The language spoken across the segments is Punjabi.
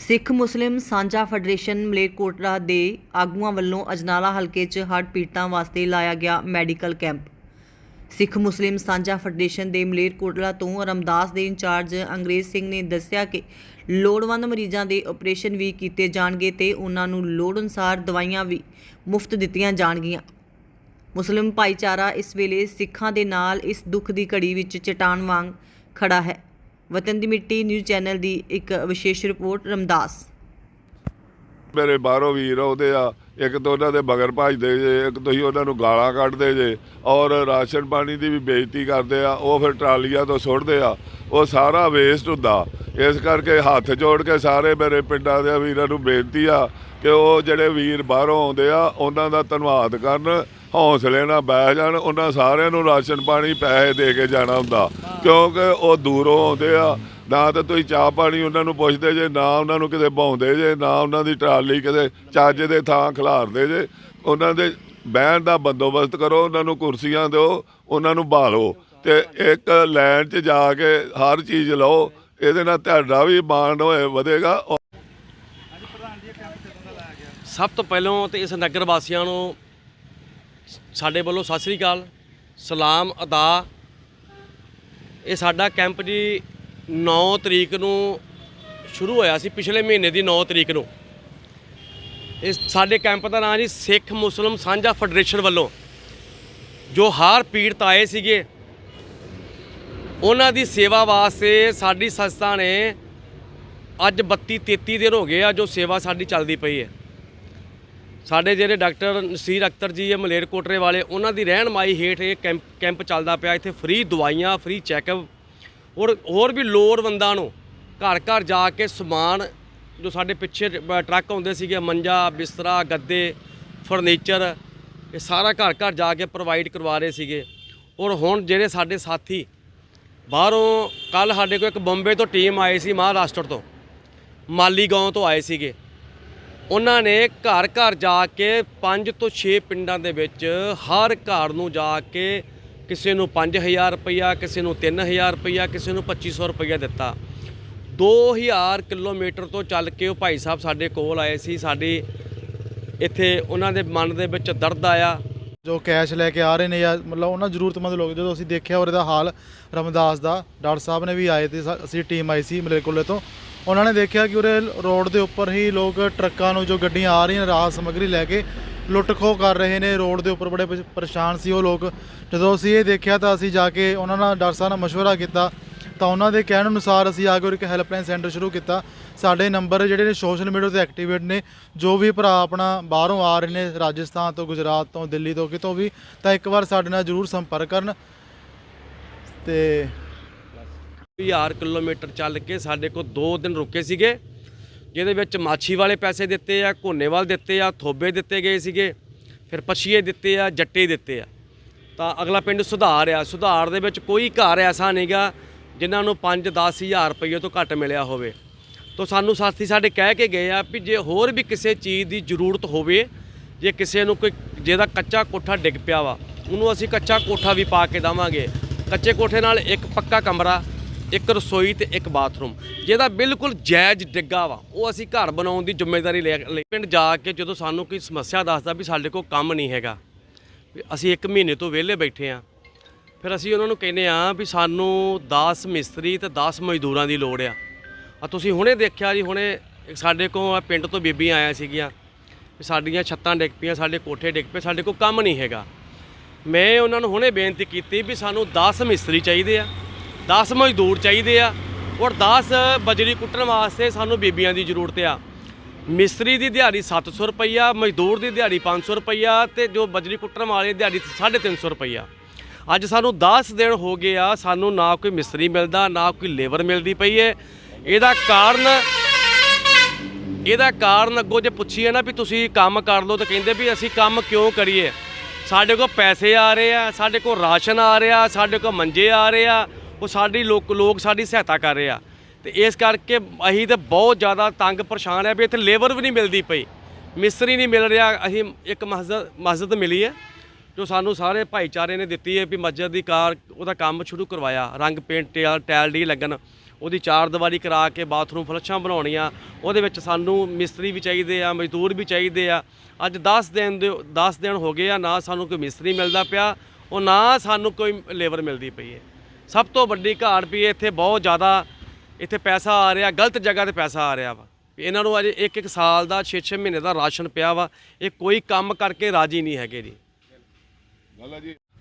ਸਿੱਖ ਮੁਸਲਿਮ ਸਾਂਝਾ ਫੈਡਰੇਸ਼ਨ ਮਲੇਰਕੋਟਲਾ ਦੇ ਆਗੂਆਂ ਵੱਲੋਂ ਅਜਨਾਲਾ ਹਲਕੇ 'ਚ ਹੜ੍ਹ ਪੀੜਤਾਂ ਵਾਸਤੇ ਲਾਇਆ ਗਿਆ ਮੈਡੀਕਲ ਕੈਂਪ। ਸਿੱਖ ਮੁਸਲਿਮ ਸਾਂਝਾ ਫੈਡਰੇਸ਼ਨ ਦੇ ਮਲੇਰਕੋਟਲਾ ਤੋਂ ਰਮਦਾਸ ਦੇ ਇੰਚਾਰਜ ਅੰਗਰੇਜ਼ ਸਿੰਘ ਨੇ ਦੱਸਿਆ ਕਿ ਲੋੜਵੰਦ ਮਰੀਜ਼ਾਂ ਦੇ ਆਪਰੇਸ਼ਨ ਵੀ ਕੀਤੇ ਜਾਣਗੇ ਤੇ ਉਹਨਾਂ ਨੂੰ ਲੋੜ ਅਨੁਸਾਰ ਦਵਾਈਆਂ ਵੀ ਮੁਫਤ ਦਿੱਤੀਆਂ ਜਾਣਗੀਆਂ। ਮੁਸਲਿਮ ਭਾਈਚਾਰਾ ਇਸ ਵੇਲੇ ਸਿੱਖਾਂ ਦੇ ਨਾਲ ਇਸ ਦੁੱਖ ਦੀ ਘੜੀ ਵਿੱਚ ਚਟਾਨ ਵਾਂਗ ਖੜਾ ਹੈ। ਵਤਨ ਦੀ ਮਿੱਟੀ ਨਿਊਜ਼ ਚੈਨਲ ਦੀ ਇੱਕ ਵਿਸ਼ੇਸ਼ ਰਿਪੋਰਟ, ਰਮਦਾਸ। ਮੇਰੇ ਬਾਹਰੋਂ ਵੀਰ ਆਉਂਦੇ ਆ, ਇੱਕ ਤਾਂ ਉਹਨਾਂ ਦੇ ਬਗਰ ਭੱਜਦੇ ਜੇ, ਇੱਕ ਤੁਸੀਂ ਉਹਨਾਂ ਨੂੰ ਗਾਲਾਂ ਕੱਢਦੇ ਜੇ, ਔਰ ਰਾਸ਼ਨ ਪਾਣੀ ਦੀ ਵੀ ਬੇਇੱਜ਼ਤੀ ਕਰਦੇ ਆ, ਉਹ ਫਿਰ ਟਰਾਲੀਆਂ ਤੋਂ ਸੁੱਟਦੇ ਆ, ਉਹ ਸਾਰਾ ਵੇਸਟ ਹੁੰਦਾ। ਇਸ ਕਰਕੇ ਹੱਥ ਜੋੜ ਕੇ ਸਾਰੇ ਮੇਰੇ ਪਿੰਡਾਂ ਦੇ ਵੀਰਾਂ ਨੂੰ ਬੇਨਤੀ ਆ ਕਿ ਉਹ ਜਿਹੜੇ ਵੀਰ ਬਾਹਰੋਂ ਆਉਂਦੇ ਆ, ਉਹਨਾਂ ਦਾ ਧੰਨਵਾਦ ਕਰਨ, ਹੌਸਲੇ ਨਾਲ ਬਹਿ ਜਾਣ, ਉਹਨਾਂ ਸਾਰਿਆਂ ਨੂੰ ਰਾਸ਼ਨ ਪਾਣੀ ਪੈਸੇ ਦੇ ਕੇ ਜਾਣਾ ਹੁੰਦਾ। ਕਿਉਂਕਿ ਉਹ ਦੂਰੋਂ ਆਉਂਦੇ ਆ, ਨਾ ਤਾਂ ਤੁਸੀਂ ਚਾਹ ਪਾਣੀ ਉਹਨਾਂ ਨੂੰ ਪੁੱਛਦੇ ਜੇ, ਨਾ ਉਹਨਾਂ ਨੂੰ ਕਿਤੇ ਭਾਉਂਦੇ ਜੇ, ਨਾ ਉਹਨਾਂ ਦੀ ਟਰਾਲੀ ਕਿਤੇ ਚੱਜ ਦੇ ਥਾਂ ਖਿਲਾਰਦੇ ਜੇ। ਉਹਨਾਂ ਦੇ ਬਹਿਣ ਦਾ ਬੰਦੋਬਸਤ ਕਰੋ, ਉਹਨਾਂ ਨੂੰ ਕੁਰਸੀਆਂ ਦਿਓ, ਉਹਨਾਂ ਨੂੰ ਬਾਲੋ ਤੇ ਇੱਕ ਲਾਈਨ 'ਚ ਜਾ ਕੇ ਹਰ ਚੀਜ਼ ਲਓ, ਇਹਦੇ ਨਾਲ ਤੁਹਾਡਾ ਵੀ ਮਾਣ ਹੋਏ, ਵਧੇਗਾ। ਸਭ ਤੋਂ ਪਹਿਲਾਂ ਤੇ ਇਸ ਨਗਰ ਵਾਸੀਆਂ ਨੂੰ ਸਾਡੇ ਵੱਲੋਂ ਸਤਿ ਸ੍ਰੀ ਅਕਾਲ, ਸਲਾਮ, ਅਦਾ ਇਹ ਸਾਡਾ ਕੈਂਪ ਜੀ 9 ਤਰੀਕ ਨੂੰ ਸ਼ੁਰੂ ਹੋਇਆ ਸੀ, ਪਿਛਲੇ ਮਹੀਨੇ ਦੀ 9 ਤਰੀਕ ਨੂੰ। ਇਸ ਸਾਡੇ ਕੈਂਪ ਦਾ ਨਾਮ ਜੀ ਸਿੱਖ ਮੁਸਲਮ ਸਾਂਝਾ ਫੈਡਰੇਸ਼ਨ ਵੱਲੋਂ। ਜੋ ਹਾਰ ਪੀੜਤ ਆਏ ਸੀਗੇ, ਉਹਨਾਂ ਦੀ ਸੇਵਾ ਵਾਸਤੇ ਸਾਡੀ ਸੰਸਥਾ ਨੇ ਅੱਜ 32 33 ਦਿਨ ਹੋ ਗਏ ਆ ਜੋ ਸੇਵਾ ਸਾਡੀ ਚੱਲਦੀ ਪਈ ਹੈ। ਸਾਡੇ ਜਿਹੜੇ ਡਾਕਟਰ ਨਸੀਰ ਅਖਤਰ ਜੀ ਇਹ ਮਲੇਰਕੋਟਰੇ ਵਾਲੇ, ਉਹਨਾਂ ਦੀ ਰਹਿਨਮਾਈ ਹੇਠ ਇਹ ਕੈਂਪ ਕੈਂਪ ਚੱਲਦਾ ਪਿਆ, ਇੱਥੇ ਫ੍ਰੀ ਦਵਾਈਆਂ ਫ੍ਰੀ ਚੈੱਕਅਪ ਔਰ ਹੋਰ ਵੀ ਲੋੜਵੰਦਾਂ ਨੂੰ ਘਰ ਘਰ ਜਾ ਕੇ ਸਮਾਨ, ਜੋ ਸਾਡੇ ਪਿੱਛੇ ਟਰੱਕ ਆਉਂਦੇ ਸੀਗੇ, ਮੰਜਾ, ਬਿਸਤਰਾ, ਗੱਦੇ ਫਰਨੀਚਰ ਇਹ ਸਾਰਾ ਘਰ ਘਰ ਜਾ ਕੇ ਪ੍ਰੋਵਾਈਡ ਕਰਵਾ ਰਹੇ ਸੀਗੇ। ਔਰ ਹੁਣ ਜਿਹੜੇ ਸਾਡੇ ਸਾਥੀ, ਬਾਹਰੋਂ ਕੱਲ ਸਾਡੇ ਕੋਲ ਇੱਕ ਬੰਬੇ ਤੋਂ ਟੀਮ ਆਈ ਸੀ, ਮਹਾਰਾਸ਼ਟਰ ਤੋਂ ਮਾਲੀਗਾਂਵ ਤੋਂ ਆਏ ਸੀਗੇ। ਉਹਨਾਂ ਨੇ ਘਰ ਘਰ ਜਾ ਕੇ 5 ਤੋਂ 6 ਪਿੰਡਾਂ ਦੇ ਵਿੱਚ ਹਰ ਘਰ ਨੂੰ ਜਾ ਕੇ ਕਿਸੇ ਨੂੰ 5000 ਰੁਪਈਆ, ਕਿਸੇ ਨੂੰ 3000 ਰੁਪਈਆ, ਕਿਸੇ ਨੂੰ 2500 ਰੁਪਈਆ ਦਿੱਤਾ। 2000 ਕਿਲੋਮੀਟਰ ਤੋਂ ਚੱਲ ਕੇ ਉਹ ਭਾਈ ਸਾਹਿਬ ਸਾਡੇ ਕੋਲ ਆਏ ਸੀ, ਸਾਡੀ ਇੱਥੇ ਉਹਨਾਂ ਦੇ ਮਨ ਦੇ ਵਿੱਚ ਦਰਦ ਆਇਆ। ਜੋ ਕੈਸ਼ ਲੈ ਕੇ ਆ ਰਹੇ ਨੇ ਜਾਂ ਮਤਲਬ ਉਹਨਾਂ ਜ਼ਰੂਰਤਮੰਦ ਲੋਕ, ਜਦੋਂ ਅਸੀਂ ਦੇਖਿਆ ਔਰ ਇਹਦਾ ਹਾਲ ਰਮਦਾਸ ਦਾ, ਡਾਕਟਰ ਸਾਹਿਬ ਨੇ ਵੀ ਆਏ ਤੇ ਅਸੀਂ ਟੀਮ ਆਈ ਸੀ ਮਲੇਰਕੋਟਲੇ ਤੋਂ। ਉਹਨਾਂ ਨੇ ਦੇਖਿਆ ਕਿ ਉਰੇ ਰੋਡ ਦੇ ਉੱਪਰ ਹੀ ਲੋਕ ਟਰੱਕਾਂ ਨੂੰ ਜੋ ਗੱਡੀਆਂ ਆ ਰਹੀਆਂ ਰਾਹਤ ਸਮੱਗਰੀ ਲੈ ਕੇ ਲੁੱਟ ਖੋਹ ਕਰ ਰਹੇ ਨੇ। ਰੋਡ ਦੇ ਉੱਪਰ ਬੜੇ ਪਰੇਸ਼ਾਨ ਸੀ ਉਹ ਲੋਕ। ਜਦੋਂ ਅਸੀਂ ਇਹ ਦੇਖਿਆ ਤਾਂ ਅਸੀਂ ਜਾ ਕੇ ਉਹਨਾਂ ਨਾਲ ਡਾਕਟਰ ਸਾਹਿਬ ਨਾਲ ਮਸ਼ਵਰਾ ਕੀਤਾ। ਤਾਂ ਉਹਨਾਂ ਦੇ ਕਹਿਣ ਅਨੁਸਾਰ ਅਸੀਂ ਆ ਕੇ ਉਰੇ ਇੱਕ ਹੈਲਪਲਾਈਨ ਸੈਂਟਰ ਸ਼ੁਰੂ ਕੀਤਾ। ਸਾਡੇ ਨੰਬਰ ਜਿਹੜੇ ਨੇ ਸੋਸ਼ਲ ਮੀਡੀਆ ਤੇ ਐਕਟੀਵੇਟ ਨੇ। ਜੋ ਵੀ ਭਰਾ ਆਪਣਾ ਬਾਹਰੋਂ ਆ ਰਹੇ ਨੇ, ਰਾਜਸਥਾਨ ਤੋਂ, ਗੁਜਰਾਤ ਤੋਂ, ਦਿੱਲੀ ਤੋਂ, ਕਿਤੋਂ ਵੀ, ਤਾਂ ਇੱਕ ਵਾਰ ਸਾਡੇ ਨਾਲ ਜਰੂਰ ਸੰਪਰਕ ਕਰਨ। ਤੇ 1000 ਕਿਲੋਮੀਟਰ ਚੱਲ ਕੇ ਸਾਡੇ ਕੋਲ 2 ਦਿਨ ਰੁਕੇ ਸੀਗੇ, ਜਿਹਦੇ ਵਿੱਚ ਮਾਛੀ ਵਾਲੇ ਪੈਸੇ ਦਿੱਤੇ ਆ, ਘੋਨੇ ਘੋਨੇਵਾਲ ਦਿੱਤੇ ਆ, ਥੋਬੇ ਦਿੱਤੇ ਗਏ ਸੀਗੇ, ਫਿਰ ਪਛੀਏ ਦਿੱਤੇ ਆ, ਜੱਟੇ ਦਿੱਤੇ ਆ। ਤਾਂ ਅਗਲਾ ਪਿੰਡ ਸੁਧਾਰ ਆ। ਸੁਧਾਰ ਦੇ ਵਿੱਚ ਕੋਈ ਘਰ ਐਸਾ ਨਹੀਂਗਾ ਜਿਨ੍ਹਾਂ ਨੂੰ 5-10 ਹਜ਼ਾਰ ਰੁਪਏ ਤੋਂ ਘੱਟ ਮਿਲਿਆ ਹੋਵੇ। ਤਾਂ ਸਾਨੂੰ ਸਾਥੀ ਸਾਡੇ ਕਹਿ ਕੇ ਗਏ ਆ ਵੀ ਜੇ ਹੋਰ ਵੀ ਕਿਸੇ ਚੀਜ਼ ਦੀ ਜ਼ਰੂਰਤ ਹੋਵੇ, ਜੇ ਕਿਸੇ ਨੂੰ ਕੋਈ, ਜਿਹਦਾ ਕੱਚਾ ਕੋਠਾ ਡਿੱਗ ਪਿਆ ਵਾ, ਉਹਨੂੰ ਅਸੀਂ ਕੱਚਾ ਕੋਠਾ ਵੀ ਪਾ ਕੇ ਦੇਵਾਂਗੇ। ਕੱਚੇ ਕੋਠੇ ਨਾਲ ਇੱਕ ਪੱਕਾ ਕਮਰਾ ਇੱਕ ਰਸੋਈ ਤੇ ਇੱਕ ਬਾਥਰੂਮ। ਜਿਹਦਾ ਬਿਲਕੁਲ ਜਾਇਜ਼ ਡਿੱਗਾ ਵਾ। ਉਹ ਅਸੀਂ ਘਰ ਬਣਾਉਣ ਦੀ ਜ਼ਿੰਮੇਵਾਰੀ ਲੈ ਲਈ। ਪਿੰਡ ਜਾ ਕੇ ਜਦੋਂ ਸਾਨੂੰ ਕੋਈ ਸਮੱਸਿਆ ਦੱਸਦਾ ਵੀ ਸਾਡੇ ਕੋਲ ਕੰਮ ਨਹੀਂ ਹੈਗਾ, ਵੀ ਅਸੀਂ 1 ਮਹੀਨੇ ਤੋਂ ਵਿਹਲੇ ਬੈਠੇ ਆ। ਫਿਰ ਅਸੀਂ ਉਹਨਾਂ ਨੂੰ ਕਹਿੰਦੇ ਆ ਵੀ ਸਾਨੂੰ 10 ਮਿਸਤਰੀ ਤੇ 10 ਮਜ਼ਦੂਰਾਂ ਦੀ ਲੋੜ ਆ। ਆ ਤੁਸੀਂ ਹੁਣੇ ਦੇਖਿਆ ਜੀ, ਹੁਣੇ ਸਾਡੇ ਕੋਲ ਪਿੰਡ ਤੋਂ ਬੀਬੀਆਂ ਆਇਆ ਸੀਗੀਆਂ। ਵੀ ਸਾਡੀਆਂ ਛੱਤਾਂ ਡਿੱਗ ਪਈਆਂ, ਸਾਡੇ ਕੋਠੇ ਡਿੱਗ ਪਏ, ਸਾਡੇ ਕੋਲ ਕੰਮ ਨਹੀਂ ਹੈਗਾ। ਮੈਂ ਉਹਨਾਂ ਨੂੰ ਹੁਣੇ ਬੇਨਤੀ ਕੀਤੀ ਵੀ ਸਾਨੂੰ 10 ਮਿਸਤਰੀ ਚਾਹੀਦੇ ਆ। 10 ਮਜ਼ਦੂਰ ਚਾਹੀਦੇ ਆ ਔਰ 10 ਬਜਰੀ ਕੁੱਟਣ ਵਾਸਤੇ ਸਾਨੂੰ ਬੀਬੀਆਂ ਦੀ ਜ਼ਰੂਰਤ ਆ। ਮਿਸਤਰੀ ਦੀ ਦਿਹਾੜੀ 700 ਰੁਪਈਆ, ਮਜ਼ਦੂਰ ਦੀ ਦਿਹਾੜੀ 500 ਰੁਪਈਆ ਤੇ ਜੋ ਬਜਰੀ ਕੁੱਟਣ ਵਾਲੇ ਦੀ ਦਿਹਾੜੀ 350 ਰੁਪਈਆ। ਅੱਜ ਸਾਨੂੰ 10 ਦਿਨ ਹੋ ਗਏ ਆ, ਸਾਨੂੰ ਨਾ ਕੋਈ ਮਿਸਤਰੀ ਮਿਲਦਾ, ਨਾ ਕੋਈ ਲੇਬਰ ਮਿਲਦੀ ਪਈ ਏ। ਇਹਦਾ ਕਾਰਨ ਇਹਦਾ ਕਾਰਨ ਅੱਗੋਂ ਜੇ ਪੁੱਛੀਏ ਨਾ ਵੀ ਤੁਸੀਂ ਕੰਮ ਕਰ ਲਓ ਤਾਂ ਕਹਿੰਦੇ ਵੀ ਅਸੀਂ ਕੰਮ ਕਿਉਂ ਕਰੀਏ? ਸਾਡੇ ਕੋਲ ਪੈਸੇ ਆ ਰਹੇ ਆ, ਸਾਡੇ ਕੋਲ ਰਾਸ਼ਨ ਆ ਰਿਹਾ, ਸਾਡੇ ਕੋਲ ਮੰਜੇ ਆ ਰਹੇ ਆ। ਉਹ ਸਾਡੀ ਲੋਕ ਲੋਕ ਸਾਡੀ ਸਹਾਇਤਾ ਕਰ ਰਹੇ ਆ। ਤੇ ਇਸ ਕਰਕੇ ਅਸੀਂ ਤੇ ਬਹੁਤ ਜ਼ਿਆਦਾ ਤੰਗ ਪਰੇਸ਼ਾਨ ਆ ਵੀ ਇੱਥੇ ਲੇਬਰ ਵੀ ਨਹੀਂ ਮਿਲਦੀ ਪਈ। ਮਿਸਤਰੀ ਨਹੀਂ ਮਿਲ ਰਿਹਾ, ਅਸੀਂ ਇੱਕ ਮਸਜਿਦ ਮਸਜਿਦ ਮਿਲੀ ਹੈ, ਜੋ ਸਾਨੂੰ ਸਾਰੇ ਭਾਈਚਾਰੇ ਨੇ ਦਿੱਤੀ ਹੈ ਵੀ ਮਸਜਿਦ ਦੀ ਕਾਰ, ਉਹਦਾ ਕੰਮ ਸ਼ੁਰੂ ਕਰਵਾਇਆ। ਰੰਗ ਪੇਂਟ ਟੈਲ ਟੈਲ ਡੀ ਲੱਗਣ, ਉਹਦੀ ਚਾਰ ਦੀਵਾਰੀ ਕਰਾ ਕੇ ਬਾਥਰੂਮ ਫਲੱਸ਼ਾਂ ਬਣਾਉਣੀਆਂ, ਉਹਦੇ ਵਿੱਚ ਸਾਨੂੰ ਮਿਸਤਰੀ ਵੀ ਚਾਹੀਦੇ ਆ, ਮਜ਼ਦੂਰ ਵੀ ਚਾਹੀਦੇ ਆ। ਅੱਜ 10 ਦਿਨ ਦੇ 10 ਦਿਨ ਹੋ ਗਏ ਆ, ਨਾ ਸਾਨੂੰ ਕੋਈ ਮਿਸਤਰੀ ਮਿਲਦਾ ਪਿਆ, ਉਹ ਨਾ ਸਾਨੂੰ ਕੋਈ ਲੇਬਰ ਮਿਲਦੀ ਪਈ ਹੈ। ਸਭ ਤੋਂ ਵੱਡੀ ਘਾਟ ਵੀ ਇੱਥੇ ਬਹੁਤ ਜ਼ਿਆਦਾ ਇੱਥੇ ਪੈਸਾ ਆ ਰਿਹਾ, ਗਲਤ ਜਗ੍ਹਾ ਤੇ ਪੈਸਾ ਆ ਰਿਹਾ ਵਾ। ਵੀ ਇਹਨਾਂ ਨੂੰ ਅਜੇ ਇੱਕ ਇੱਕ ਸਾਲ ਦਾ 6-6 ਮਹੀਨੇ ਦਾ ਰਾਸ਼ਨ ਪਿਆ ਵਾ, ਇਹ ਕੋਈ ਕੰਮ ਕਰਕੇ ਰਾਜੀ ਨਹੀਂ ਹੈਗੇ ਜੀ।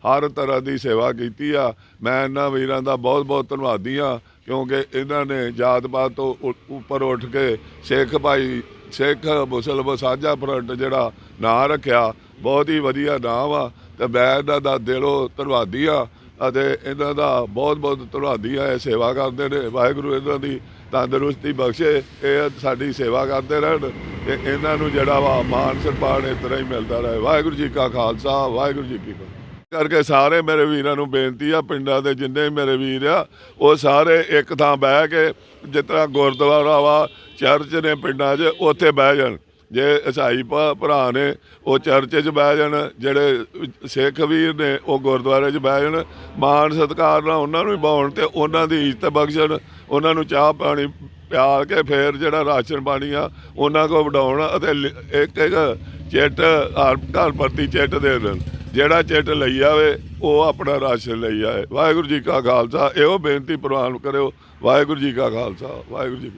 ਹਰ ਤਰ੍ਹਾਂ ਦੀ ਸੇਵਾ ਕੀਤੀ ਆ। ਮੈਂ ਇਹਨਾਂ ਵੀਰਾਂ ਦਾ ਬਹੁਤ ਬਹੁਤ ਧੰਨਵਾਦੀ ਆ ਕਿਉਂਕਿ ਇਹਨਾਂ ਨੇ ਜਾਤ ਪਾਤ ਤੋਂ ਉ- ਉੱਪਰ ਉੱਠ ਕੇ ਸਿੱਖ ਭਾਈ, ਸਿੱਖ ਮੁਸਲਮਾਨ ਸਾਂਝਾ ਫਰੰਟ ਜਿਹੜਾ ਨਾਂ ਰੱਖਿਆ, ਬਹੁਤ ਹੀ ਵਧੀਆ ਨਾਂ ਵਾ। ਤੇ ਮੈਂ ਇਹਨਾਂ ਦਾ ਦਿਲੋਂ ਧੰਨਵਾਦੀ ਆ ਅਤੇ ਇਹਨਾਂ ਦਾ ਬਹੁਤ ਬਹੁਤ ਧੰਨਵਾਦੀ ਆ, ਇਹ ਸੇਵਾ ਕਰਦੇ ਨੇ। ਵਾਹਿਗੁਰੂ ਇਹਨਾਂ ਦੀ ਤੰਦਰੁਸਤੀ ਬਖਸ਼ੇ, ਇਹ ਸਾਡੀ ਸੇਵਾ ਕਰਦੇ ਰਹਿਣ ਤੇ ਇਹਨਾਂ ਨੂੰ ਜਿਹੜਾ ਵਾ ਮਾਨ ਸਨਮਾਨ ਇਸ ਤਰ੍ਹਾਂ ਹੀ ਮਿਲਦਾ ਰਹੇ। ਵਾਹਿਗੁਰੂ ਜੀ ਕਾ ਖਾਲਸਾ, ਵਾਹਿਗੁਰੂ ਜੀ ਕੀ ਫਤਿਹ। ਕਰਕੇ ਸਾਰੇ ਮੇਰੇ ਵੀਰਾਂ ਨੂੰ ਬੇਨਤੀ ਆ, ਪਿੰਡਾਂ ਦੇ ਜਿੰਨੇ ਮੇਰੇ ਵੀਰ ਆ, ਉਹ ਸਾਰੇ ਇੱਕ ਥਾਂ ਬਹਿ ਕੇ, ਜਿਸ ਤਰ੍ਹਾਂ ਗੁਰਦੁਆਰਾ ਵਾ, ਚਰਚ ਨੇ ਪਿੰਡਾਂ 'ਚ, ਉੱਥੇ ਬਹਿ ਜਾਣ। ਜੇ ਈਸਾਈ ਭਾ- ਭਰਾ ਨੇ ਉਹ ਚਰਚ 'ਚ ਬਹਿ ਜਾਣ, ਜਿਹੜੇ ਸਿੱਖ ਵੀਰ ਨੇ ਉਹ ਗੁਰਦੁਆਰੇ 'ਚ ਬਹਿ ਜਾਣ, ਮਾਣ ਸਤਿਕਾਰ ਨਾਲ ਉਹਨਾਂ ਨੂੰ ਵੀ ਬਾਉਣ ਤੇ ਉਹਨਾਂ ਦੀ ਇੱਜ਼ਤ ਬਖਸ਼ਣ, ਉਹਨਾਂ ਨੂੰ ਚਾਹ ਪਾਣੀ ਪਿਆਲ ਕੇ ਫੇਰ ਜਿਹੜਾ ਰਾਸ਼ਨ ਪਾਣੀ ਆ, ਉਹਨਾਂ ਕੋ ਵਡਾਉਣ ਅਤੇ ਲ- ਇੱਕ ਇੱਕ ਚਿੱਟ ਹਰ ਘਰ ਪ੍ਰਤੀ ਚਿੱਟ ਦੇ ਦੇਣ। ਜਿਹੜਾ ਚਿੱਟ ਲਈ ਆਵੇ ਉਹ ਆਪਣਾ ਰਾਸ਼ਨ ਲਈ ਆਏ ਵਾਹਿਗੁਰੂ ਜੀ ਕਾ ਖਾਲਸਾ। ਇਹੋ ਬੇਨਤੀ ਪ੍ਰਵਾਨ ਕਰਿਓ। ਵਾਹਿਗੁਰੂ ਜੀ ਕਾ ਖਾਲਸਾ। ਵਾਹਿਗੁਰੂ ਜੀ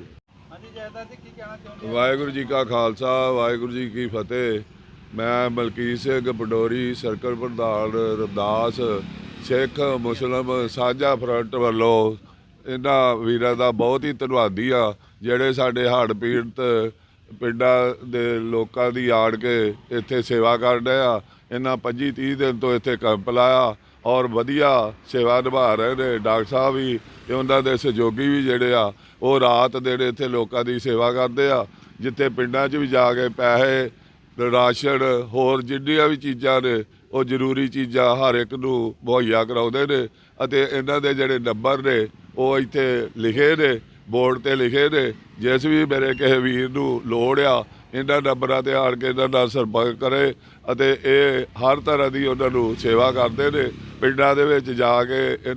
ਵਾਹਿਗੁਰੂ ਜੀ ਕਾ ਖਾਲਸਾ, ਵਾਹਿਗੁਰੂ ਜੀ ਕੀ ਫਤਿਹ। ਮੈਂ ਮਲਕੀਤ ਸਿੰਘ ਪਡੋਰੀ, ਸਰਕਲ ਪ੍ਰਧਾਨ ਰਦਾਸ ਸਿੱਖ, ਮੁਸਲਮ ਸਾਂਝਾ ਫਰੰਟ ਵੱਲੋਂ ਇਹਨਾਂ ਵੀਰਾਂ ਦਾ ਬਹੁਤ ਹੀ ਧੰਨਵਾਦੀ ਆ ਜਿਹੜੇ ਸਾਡੇ ਹੜ੍ਹ ਪੀੜਤ ਪਿੰਡਾਂ ਦੇ ਲੋਕਾਂ ਦੀ ਆੜ ਕੇ ਇੱਥੇ ਸੇਵਾ ਕਰ ਰਹੇ ਆ। ਇਹਨਾਂ 25 30 ਦਿਨ ਤੋਂ ਇੱਥੇ ਕੈਂਪ ਲਾਇਆ। ਔਰ ਵਧੀਆ ਸੇਵਾ ਨਿਭਾ ਰਹੇ ਨੇ। ਡਾਕਟਰ ਸਾਹਿਬ ਵੀ ਤੇ ਉਹਨਾਂ ਦੇ ਸਹਿਯੋਗੀ ਵੀ ਜਿਹੜੇ ਆ, ਉਹ ਰਾਤ ਦਿਨ ਇੱਥੇ ਲੋਕਾਂ ਦੀ ਸੇਵਾ ਕਰਦੇ ਆ, ਜਿੱਥੇ ਪਿੰਡਾਂ 'ਚ ਵੀ ਜਾ ਕੇ ਪੈਸੇ, ਰਾਸ਼ਨ, ਹੋਰ ਜਿੰਨੀਆਂ ਵੀ ਚੀਜ਼ਾਂ ਨੇ, ਉਹ ਜ਼ਰੂਰੀ ਚੀਜ਼ਾਂ ਹਰ ਇੱਕ ਨੂੰ ਮੁਹੱਈਆ ਕਰਾਉਂਦੇ ਨੇ ਅਤੇ ਇਹਨਾਂ ਦੇ ਜਿਹੜੇ ਨੰਬਰ ਨੇ, ਉਹ ਇੱਥੇ ਲਿਖੇ ਨੇ, ਬੋਰਡ ਤੇ ਲਿਖੇ ਨੇ। ਜਿਸ ਵੀ ਮੇਰੇ ਕਿਸੇ ਵੀਰ ਨੂੰ ਲੋੜ ਆ ਇਹਨਾਂ ਨੰਬਰਾਂ ਤੇ ਆਣ ਕੇ ਇਹਨਾਂ ਨਾਲ ਸੰਪਰਕ ਕਰੇ ਅਤੇ ਇਹ ਹਰ ਤਰ੍ਹਾਂ ਦੀ ਉਹਨਾਂ ਨੂੰ ਸੇਵਾ ਕਰਦੇ ਨੇ। ਪਿੰਡਾਂ ਦੇ ਵਿੱਚ ਜਾ ਕੇ ਇਹਨਾਂ